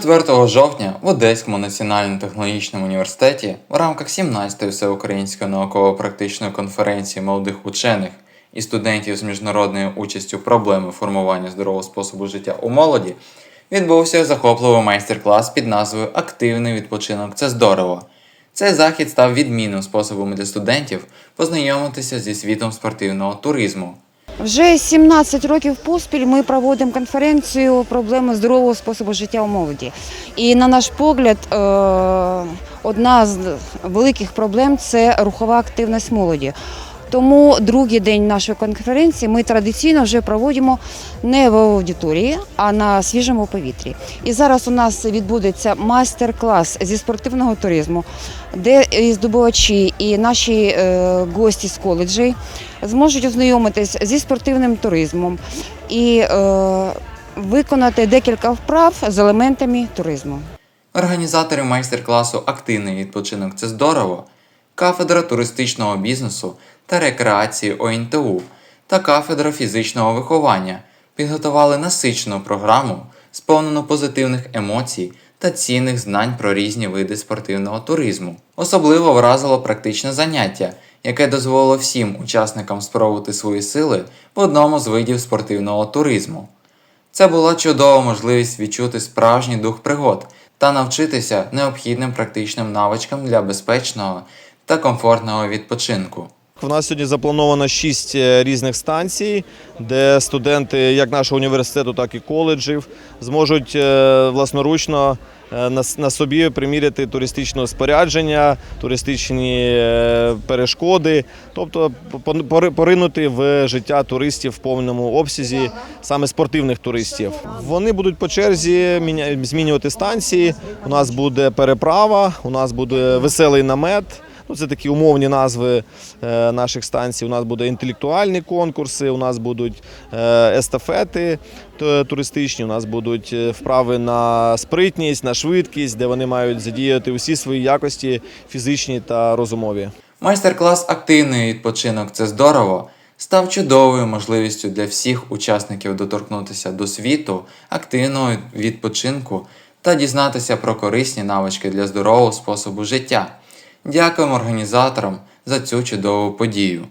4 жовтня в Одеському національному технологічному університеті в рамках 17-ї всеукраїнської науково-практичної конференції молодих учених і студентів з міжнародною участю проблеми формування здорового способу життя у молоді відбувся захопливий майстер-клас під назвою Активний відпочинок це здорово. Цей захід став відмінним способом для студентів познайомитися зі світом спортивного туризму. Вже 17 років поспіль ми проводимо конференцію проблеми здорового способу життя у молоді. І на наш погляд, е, одна з великих проблем це рухова активність молоді. Тому другий день нашої конференції ми традиційно вже проводимо не в аудиторії, а на свіжому повітрі. І зараз у нас відбудеться майстер-клас зі спортивного туризму, де і здобувачі, і наші е, гості з коледжей зможуть ознайомитись зі спортивним туризмом і е, виконати декілька вправ з елементами туризму. Організатори майстер-класу Активний відпочинок це здорово, кафедра туристичного бізнесу та рекреації ОНТУ та кафедра фізичного виховання підготували насичену програму, сповнену позитивних емоцій та цінних знань про різні види спортивного туризму. Особливо вразило практичне заняття, яке дозволило всім учасникам спробувати свої сили в одному з видів спортивного туризму. Це була чудова можливість відчути справжній дух пригод та навчитися необхідним практичним навичкам для безпечного та комфортного відпочинку. У нас сьогодні заплановано шість е, різних станцій, де студенти як нашого університету, так і коледжів зможуть е, власноручно е, на собі приміряти туристичне спорядження, туристичні перешкоди, тобто поринути в життя туристів в повному обсязі, саме спортивних туристів. Вони будуть по черзі змінювати станції. У нас буде переправа, у нас буде веселий намет. Ну, це такі умовні назви е, наших станцій. У нас буде інтелектуальні конкурси, у нас будуть е, естафети туристичні, у нас будуть е, вправи на спритність, на швидкість, де вони мають задіяти усі свої якості фізичні та розумові. Майстер-клас Активний відпочинок це здорово став чудовою можливістю для всіх учасників доторкнутися до світу, активного відпочинку та дізнатися про корисні навички для здорового способу життя. Дякуємо організаторам за цю чудову подію.